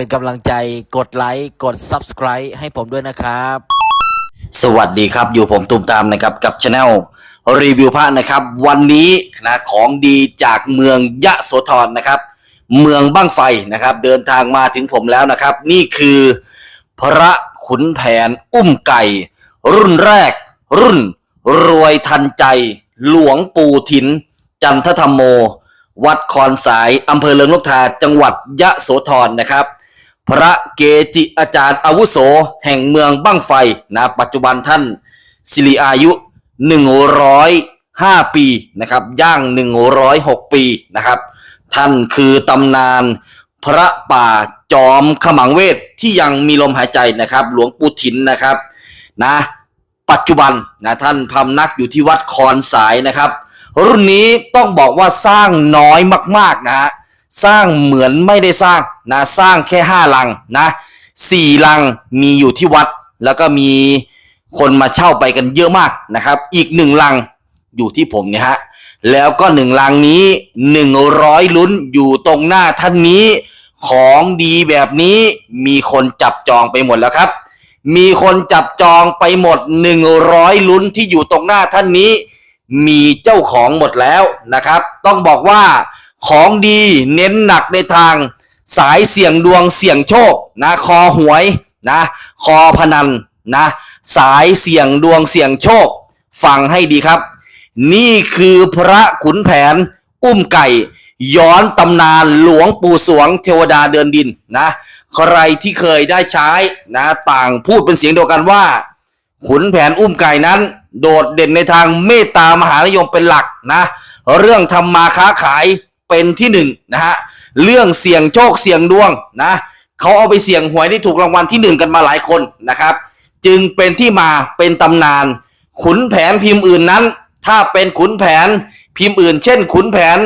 เป็นกำลังใจกดไลค์กด Subscribe ให้ผมด้วยนะครับ สวัสดีครับอยู่ผมตูมตามนะครับกับช anel รีวิวพระนะครับ วันนี้นะของดีจากเมืองยะโสธรนะครับ เมืองบ้างไฟนะครับ เดินทางมาถึงผมแล้วนะครับ นี่คือ พระขุนแผนอุ้มไก่ รุ่นแรก รุ่น รวยทันใจ หลวงปู่ถิน จันทธรรมโม วัดคอนสายอำเภอเลิงนกทาจังหวัดยะโสธรนะครับ พระเกจิอาจารย์อาวุโสแห่งเมืองบ้างไฟนะปัจจุบันท่านสิริอายุ 105 ปีนะครับย่าง 106 ปีนะครับ ท่านคือตำนานพระป่าจอมขมังเวทที่ยังมีลมหายใจนะครับ หลวงปู่ถินนะครับนะปัจจุบันนะท่านพำนักอยู่ที่วัดคอนสายนะครับ รุ่นนี้ต้องบอกว่าสร้างน้อยมากๆนะฮะ สร้างเหมือนไม่ได้สร้างนะสร้างแค่ห้าลังนะสี่ลังมีอยู่ที่วัด แล้วก็มีคนมาเช่าไปกันเยอะมากนะครับ อีกหนึ่งลังอยู่ที่ผมเนี่ยฮะแล้วก็หนึ่งลังนี้หนึ่งร้อยลุ้นอยู่ตรงหน้าท่านนี้ของดีแบบนี้มีคนจับจองไปหมดแล้วครับ มีคนจับจองไปหมดหนึ่งร้อยลุ้นที่อยู่ตรงหน้าท่านนี้ มีเจ้าของหมดแล้วนะครับ ต้องบอกว่า ของดีเน้นหนักในทาง สายเสี่ยงดวงเสี่ยงโชคนะคอหวยนะคอพนันนะสายเสี่ยงดวงเสี่ยงโชค ฟังให้ดีครับ นี่คือพระขุนแผน อุ้มไก่ ย้อนตำนานหลวงปู่สวงเทวดาเดินดินนะใครที่เคยได้ใช้นะต่างพูดเป็นเสียงเดียวกันว่า ขุนแผนอุ้มไก่นั้น โดดเด่นในทางเมตตามหานิยมเป็นหลักนะเรื่องทำมาค้าขาย เป็นที่หนึ่งนะฮะเรื่องเสี่ยงโชคเสี่ยงดวงนะเขาเอาไปเสี่ยงหวยได้ถูกรางวัลที่หนึ่งกันมาหลายคนนะครับ จึงเป็นที่มาเป็นตำนาน ขุนแผนพิมพ์อื่นนั้น ถ้าเป็นขุนแผนพิมพ์อื่น เช่น ขุนแผน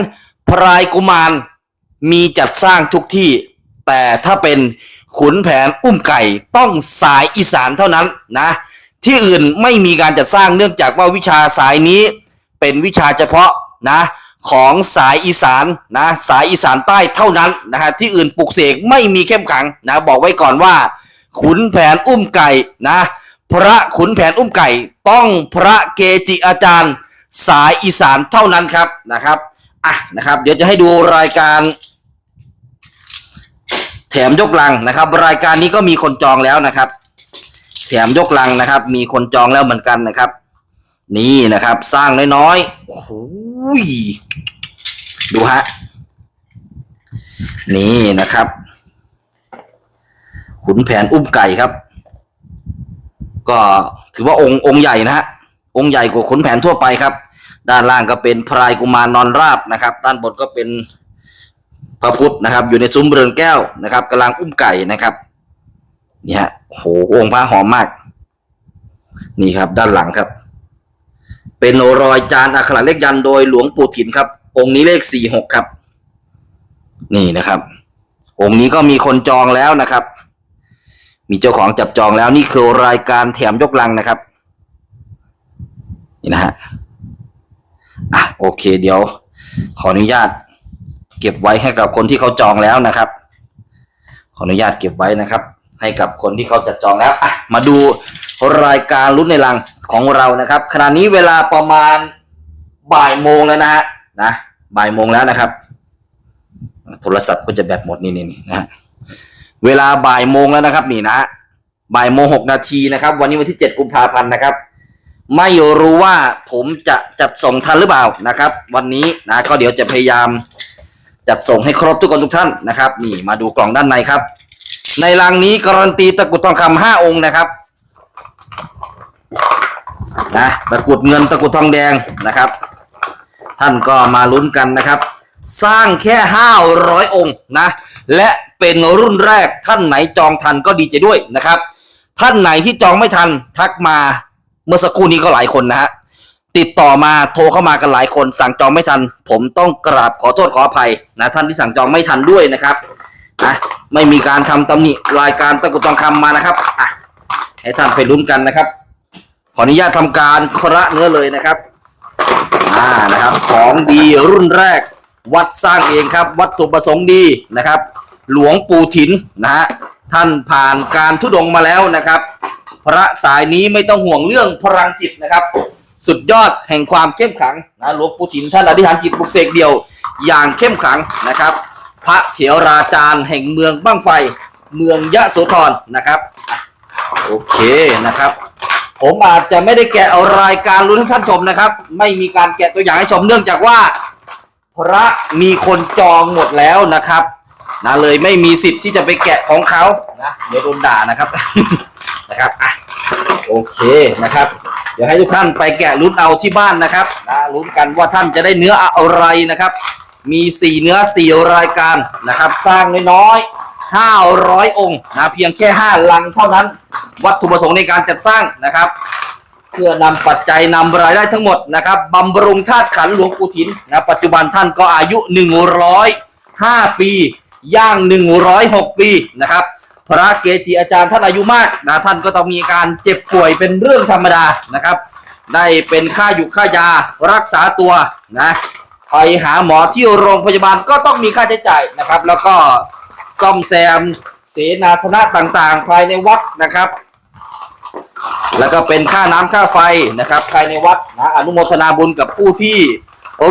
พรายกุมารมีจัดสร้างทุกที่ แต่ถ้าเป็นขุนแผนอุ้มไก่ต้องสายอีสานเท่านั้นนะ ที่อื่นไม่มีการจัดสร้างเนื่องจากว่าวิชาสายนี้เป็นวิชาเฉพาะนะ ของสายอีสานนะสายอีสานใต้เท่านั้นนะฮะที่อื่นปลุกเสกไม่มีเข้มขังนะบอกไว้ก่อนว่า ขุนแผนอุ้มไก่นะพระขุนแผนอุ้มไก่ต้องพระเกจิอาจารย์ สายอีสานเท่านั้นครับนะครับอะนะครับ เดี๋ยวจะให้ดูรายการ แถมยกลังนะครับ รายการนี้ก็มีคนจองแล้วนะครับ แถมยกลังนะครับ มีคนจองแล้วเหมือนกันนะครับ นี่นะครับ สร้างน้อยๆโอ้โหยดูฮะ นี่นะครับ ขุนแผนอุ้มไก่ครับ ก็ถือว่าองค์องค์ใหญ่นะฮะ องค์ใหญ่กว่าขุนแผนทั่วไปครับ ด้านล่างก็เป็นพรายกุมารนอนราบนะครับ ด้านบนก็เป็นพระพุทธนะครับ อยู่ในซุ้มเรือนแก้วนะครับกำลังอุ้มไก่นะครับนี่ฮะโอ้โหองค์พระหอมมาก นี่ครับ ด้านหลังครับ เป็นรอยจานอักขระเลขยันโดยหลวงปู่ถิ่นครับ องค์นี้เลขสี่หกครับ นี่นะครับ องค์นี้ก็มีคนจองแล้วนะครับ มีเจ้าของจับจองแล้วนี่คือรายการแถมยกลังนะครับ นี่นะฮะอะโอเคเดี๋ยว ขออนุญาต เก็บไว้ให้กับคนที่เขาจองแล้วนะครับ ขออนุญาตเก็บไว้นะครับ ให้กับคนที่เขาจัดจองแล้วอะมาดูรายการลุ้นในลัง ของเรานะครับขณะนี้เวลาประมาณบ่ายโมงแล้วนะฮะนะบ่ายโมงแล้วนะครับ โทรศัพท์ก็จะแบตหมดนี่นี่นี่นะเวลาบ่ายโมงแล้วนะครับนี่นะฮะบ่ายโมงหกนาทีนะครับ วันนี้วันที่เจ็ดกุมภาพันธ์นะครับ ไม่รู้ว่าผมจะจัดส่งทันหรือเปล่านะครับ วันนี้นะก็เดี๋ยวจะพยายามจัดส่งให้ครบทุกคนทุกท่านนะครับ นี่มาดูกล่องด้านในครับ ในรังนี้การันตีตะกุดทองคำห้าองค์นะครับ นะตะกุดเงินตะกุดทองแดงนะครับ ท่านก็มาลุ้นกันนะครับ สร้างแค่ห้าร้อยองค์นะ และเป็นรุ่นแรกท่านไหนจองทันก็ดีใจด้วยนะครับ ท่านไหนที่จองไม่ทันทักมาเมื่อสักครู่นี้ก็หลายคนนะฮะติดต่อมาโทรเข้ามากันหลายคน สั่งจองไม่ทัน ผมต้องกราบขอโทษขออภัยนะท่านที่สั่งจองไม่ทันด้วยนะครับนะไม่มีการทำตำหนิรายการตะกุดทองคำมานะครับอะให้ท่านไปลุ้นกันนะครับ ขออนุญาตทำการคาะเนื้อเลยนะครับ อ่านะครับ ของดีรุ่นแรก วัดสร้างเองครับ วัตถุประสงค์ดีนะครับ หลวงปู่ถินนะฮะท่านผ่านการทุดงมาแล้วนะครับ พระสายนี้ไม่ต้องห่วงเรื่องพลังจิตนะครับ สุดยอดแห่งความเข้มขังนะหลวงปู่ถินท่านอธิษฐานจิตปลุกเสกเดียว อย่างเข้มขังนะครับ พระเถราจารย์แห่งเมืองบ้างไฟ เมืองยะโสธรนะครับ โอเคนะครับ ผมอาจจะไม่ได้แกะเอารายการลุ้นให้ท่านชมนะครับ ไม่มีการแกะตัวอย่างให้ชมเนื่องจากว่า พระมีคนจองหมดแล้วนะครับนะเลยไม่มีสิทธิ์ที่จะไปแกะของเขานะเดี๋ยวโดนด่านะครับนะครับอะโอเคนะครับ เดี๋ยวให้ทุกท่านไปแกะลุ้นเอาที่บ้านนะครับนะลุ้นกันว่าท่านจะได้เนื้ออะไรนะครับ มีสี่เนื้อสี่รายการนะครับ สร้างน้อยๆห้าร้อยองค์นะเพียงแค่ห้าลังเท่านั้น วัตถุประสงค์ในการจัดสร้างนะครับ เพื่อนำปัจจัยนำรายได้ทั้งหมดนะครับบำรุงธาตุขันหลวงปู่ถินนะปัจจุบันท่านก็อายุ 105 ปีย่าง 106 ปีนะครับพระเกจิอาจารย์ท่านอายุมากนะท่านก็ต้องมีการเจ็บป่วยเป็นเรื่องธรรมดานะครับ ได้เป็นค่าอยู่ค่ายารักษาตัวนะไปหาหมอที่โรงพยาบาลก็ต้องมีค่าใช้จ่ายนะครับ แล้วก็ซ่อมแซมเสนาสนะต่างๆ ภายในวัดนะครับ แล้วก็เป็นค่าน้ำค่าไฟนะครับภายในวัดนะอนุโมทนาบุญกับผู้ที่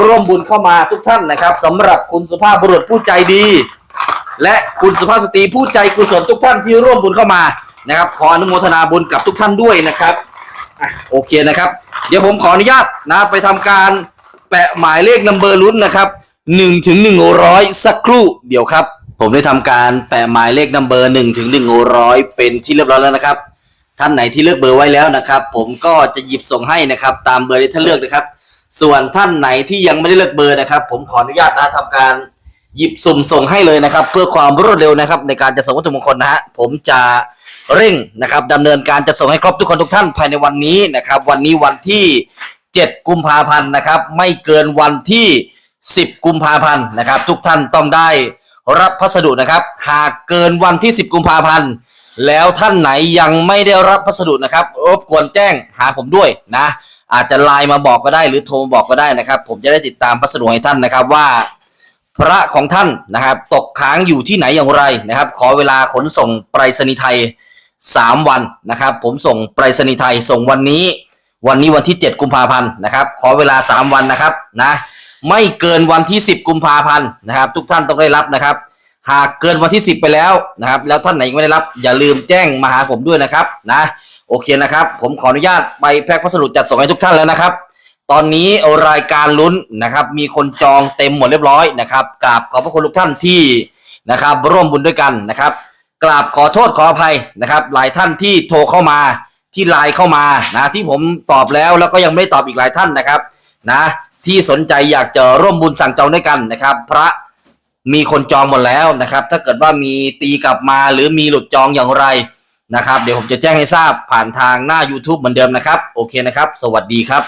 ร่วมบุญเข้ามาทุกท่านนะครับสำหรับคุณสุภาพบุรุษผู้ใจดี และคุณสุภาพสตรีผู้ใจกุศลทุกท่านที่ร่วมบุญเข้ามานะครับ ขออนุโมทนาบุญกับทุกท่านด้วยนะครับโอเคนะครับ เดี๋ยวผมขออนุญาตนะไปทำการแปะหมายเลขนัมเบอร์ลุ้นนะครับหนึ่งถึงหนึ่งร้อยสักครู่เดี๋ยวครับ ผมได้ทำการแปะหมายเลขนัมเบอร์หนึ่งถึงหนึ่งร้อยเป็นที่เรียบร้อยแล้วนะครับ ท่านไหนที่เลือกเบอร์ไว้แล้วนะครับ ผมก็จะหยิบส่งให้นะครับ ตามเบอร์ที่ท่านเลือกนะครับ ส่วนท่านไหนที่ยังไม่ได้เลือกเบอร์นะครับ ผมขออนุญาตนะทำการหยิบสุ่มส่งให้เลยนะครับ เพื่อความรวดเร็วนะครับ ในการจะส่งวัตถุมงคลนะฮะผมจะเร่งนะครับดำเนินการจะส่งให้ครบทุกคนทุกท่านภายในวันนี้นะครับ วันนี้วันที่ 7 กุมภาพันธ์นะครับ ไม่เกินวันที่ 10 กุมภาพันธ์นะครับ ทุกท่านต้องได้รับพัสดุนะครับ หากเกินวันที่ 10 กุมภาพันธ์ แล้วท่านไหนยังไม่ได้รับพัสดุนะครับรบกวนแจ้งหาผมด้วยนะ อาจจะไลน์มาบอกก็ได้หรือโทรมาบอกก็ได้นะครับ ผมจะได้ติดตามพัสดุให้ท่านนะครับว่า พระของท่านนะครับ ตกค้างอยู่ที่ไหนอย่างไรนะครับ ขอเวลาขนส่งไปรษณีย์ไทย 3 วันนะครับ ผมส่งไปรษณีย์ไทยส่งวันนี้ วันนี้วันที่ 7 กุมภาพันธ์นะครับ ขอเวลา 3 วันนะครับนะ ไม่เกินวันที่ 10 กุมภาพันธ์นะครับ ทุกท่านต้องได้รับนะครับ หากเกินวันที่ 10 ไปแล้วนะครับ แล้วท่านไหนยังไม่ได้รับ อย่าลืมแจ้งมาหาผมด้วยนะครับนะโอเคนะครับ ผมขออนุญาตไปแพ็คพัสดุจัดส่งให้ทุกท่านแล้วนะครับ ตอนนี้รายการลุ้นนะครับ มีคนจองเต็มหมดเรียบร้อยนะครับกราบขอบพระคุณทุกท่านที่นะครับร่วมบุญด้วยกันนะครับกราบขอโทษขออภัยนะครับ หลายท่านที่โทรเข้ามาที่ไลน์เข้ามานะที่ผมตอบแล้วแล้วก็ยังไม่ได้ตอบอีกหลายท่านนะครับนะที่สนใจอยากจะร่วมบุญสั่งจองด้วยกันนะครับ พระ มีคนจองหมดแล้วนะครับ ถ้าเกิดว่ามีตีกลับมาหรือมีหลุดจองอย่างไรนะครับ เดี๋ยวผมจะแจ้งให้ทราบผ่านทางหน้า YouTube เหมือนเดิมนะครับ โอเคนะครับ สวัสดีครับ